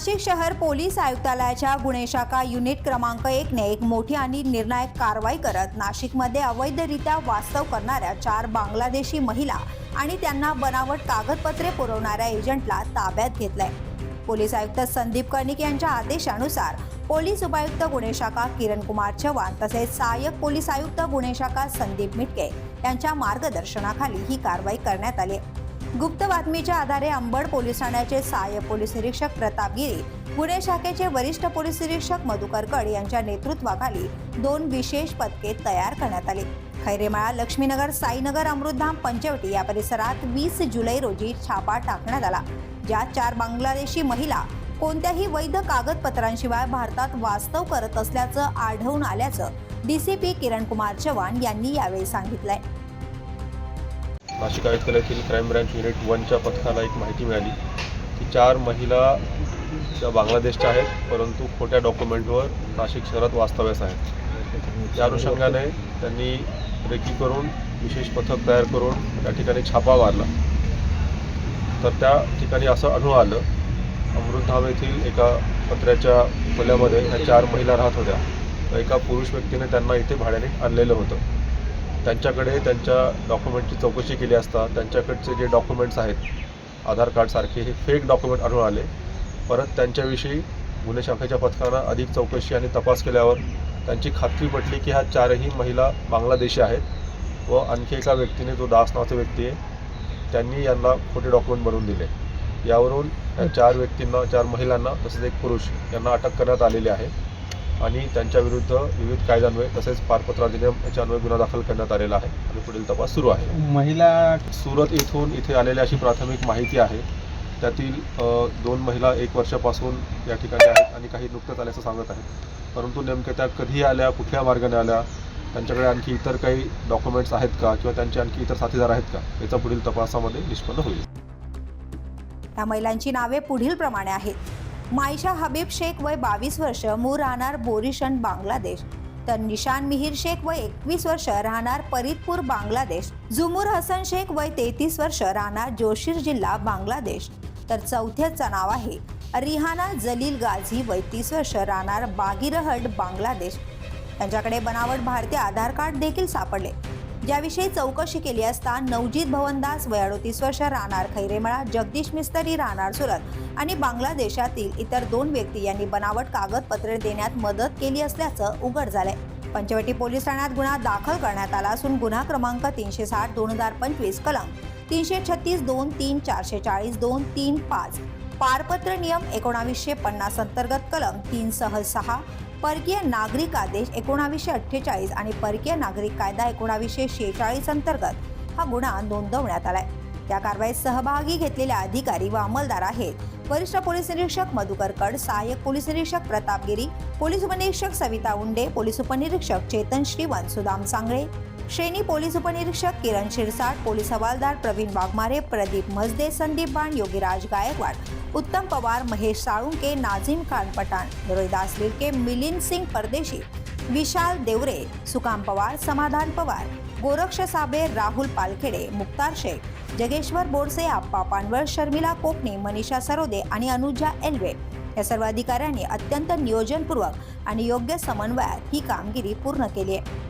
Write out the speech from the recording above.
नाशिक शहर पोलीस आयुक्तालयाच्या गुन्हे शाखा युनिट क्रमांक एकने एक मोठी आणि निर्णायक कारवाई करत नाशिकमध्ये अवैधरित्या वास्तव करणाऱ्या चार बांगलादेशी महिला आणि त्यांना बनावट कागदपत्रे पुरवणाऱ्या एजंटला ताब्यात घेतलंय पोलीस आयुक्त संदीप कर्णिक यांच्या आदेशानुसार पोलीस उपायुक्त गुन्हे शाखा किरण कुमार चव्हाण तसेच सहाय्यक पोलीस आयुक्त गुन्हे शाखा संदीप मिटके यांच्या मार्गदर्शनाखाली ही कारवाई करण्यात आली आहे. गुप्त बातमीच्या आधारे अंबड पोलीस ठाण्याचे सहाय्यक पोलीस निरीक्षक प्रताप गिरी पुणे शाखेचे वरिष्ठ पोलीस निरीक्षक मधुकर कड यांच्या नेतृत्वाखाली दोन विशेष पथके तयार करण्यात आली. खैरेमाळा लक्ष्मीनगर साईनगर अमृतधाम पंचवटी या परिसरात वीस जुलै रोजी छापा टाकण्यात आला ज्यात चार बांगलादेशी महिला कोणत्याही वैध कागदपत्रांशिवाय भारतात वास्तव करत असल्याचं आढळून आल्याचं डीसीपी किरण कुमार चव्हाण यांनी यावेळी सांगितलंय. नाशिक आयुक्तालयातील क्राईम ब्रँच युनिट वनच्या पथकाला एक माहिती मिळाली की चार महिला त्या बांगलादेशच्या आहेत परंतु खोट्या डॉक्युमेंटवर नाशिक शहरात वास्तव्यास आहेत. त्या अनुषंगाने त्यांनी रेकी करून विशेष पथक तयार करून त्या ठिकाणी छापा मारला. तर त्या ठिकाणी असं अनुभव आलं अमृतधाम येथील एका पत्र्याच्या खोल्यामध्ये ह्या चार महिला राहत होत्या. तर एका पुरुष व्यक्तीने त्यांना इथे भाड्याने आणलेलं होतं. त्यांच्याकडे त्यांच्या डॉक्युमेंटची चौकशी केली असता त्यांच्याकडचे जे डॉक्युमेंट्स आहेत आधार कार्डसारखे हे फेक डॉक्युमेंट आढळून आले. परत त्यांच्याविषयी गुन्हे शाखेच्या पथकानं अधिक चौकशी आणि तपास केल्यावर त्यांची खात्री पटली की ह्या चारही महिला बांगलादेशी आहेत व आणखी एका व्यक्तीने जो दास नावाचा व्यक्ती आहे त्यांनी यांना खोटे डॉक्युमेंट बनवून दिले. यावरून या चार व्यक्तींना चार महिलांना तसेच एक पुरुष यांना अटक करण्यात आलेली आहे. आणि त्यांच्या विरुद्ध विविध कायद्यान्वये तसेच पारपत्र अधिनियम याच्यान्वये गुन्हा दाखल करण्यात आलेला आहे. आणि पुढील तपास सुरू आहे. महिला सुरत येथून इथे आलेली अशी प्राथमिक माहिती आहे. त्यातील दोन महिला एक वर्षापासून या ठिकाणी आहेत आणि काही नुकतंच आल्याचं सांगत आहेत. परंतु नेमक्या त्या कधी आल्या कुठल्या मार्गाने आल्या त्यांच्याकडे आणखी इतर काही डॉक्युमेंट्स आहेत का किंवा त्यांचे आणखी इतर साथीदार आहेत का याचा पुढील तपासामध्ये निष्पन्न होईल. या महिलांची नावे पुढील प्रमाणे आहेत. मायशा हबीब शेख वय बावीस वर्ष मूळ राहणार बोरिशन बांगलादेश. तर निशान मिहीर शेख वय एकवीस वर्ष राहणार परितपूर बांगलादेश. जुमूर हसन शेख वय तेहतीस वर्ष राहणार जोशीर जिल्हा बांगलादेश. तर चौथ्याचं नाव आहे रिहाना जलील गाझी वय तीस वर्ष राहणार बागीरहट बांगलादेश. त्यांच्याकडे बनावट भारतीय आधार कार्ड देखील सापडले. ज्याविषयी चौकशी केली असता नवजीत भवनदास वय अडोतीस वर्ष राहणार खैरेमळा जगदीश मिस्तरी राहणार सुरत आणि बांगलादेशातील इतर दोन व्यक्ती यांनी बनावट कागदपत्रे देण्यात मदत केली असल्याचं उघड झालंय. पंचवटी पोलीस ठाण्यात गुन्हा दाखल करण्यात आला असून गुन्हा क्रमांक तीनशे साठ दोन हजार पंचवीस कलम तीनशे छत्तीस दोन तीन चारशे चाळीस दोन तीन पाच. पारपत्र नियम एकोणावीसशे पन्नास अंतर्गत कलम तीन सह सहा परकीय नागरिक आदेश एकोणावीसशे अठ्ठेचाळीस आणि परकीय नागरिक कायदा एकोणावीसशे शेहेचाळीस अंतर्गत हा गुन्हा नोंदवण्यात आलाय. या कारवाईत सहभागी घेतलेले अधिकारी व अंमलदार आहेत. वरिष्ठ पोलीस निरीक्षक मधुकर कड सहाय्यक पोलीस निरीक्षक प्रताप गिरी पोलीस उपनिरीक्षक सविता उंडे पोलीस उपनिरीक्षक चेतन श्रीवन सुदाम सांगळे श्रेणी पोलीस उपनिरीक्षक किरण शिरसाट पोलीस हवालदार प्रवीण वाघमारे प्रदीप मजदे संदीप बाण योगीराज गायकवाड उत्तम पवार महेश साळुंके नाझीम खान पठाण रोहिदास लिरके मिलिंद सिंग परदेशी विशाल देवरे सुकाम पवार समाधान पवार गोरक्ष साबे राहुल पालखेडे मुक्तार शेख जगेश्वर बोरसे आप्पा पानवळ शर्मिला कोकणे मनीषा सरोदे आणि अनुजा एल्वे. या सर्व अधिकाऱ्यांनी अत्यंत नियोजनपूर्वक आणि योग्य समन्वयात ही कामगिरी पूर्ण केली आहे.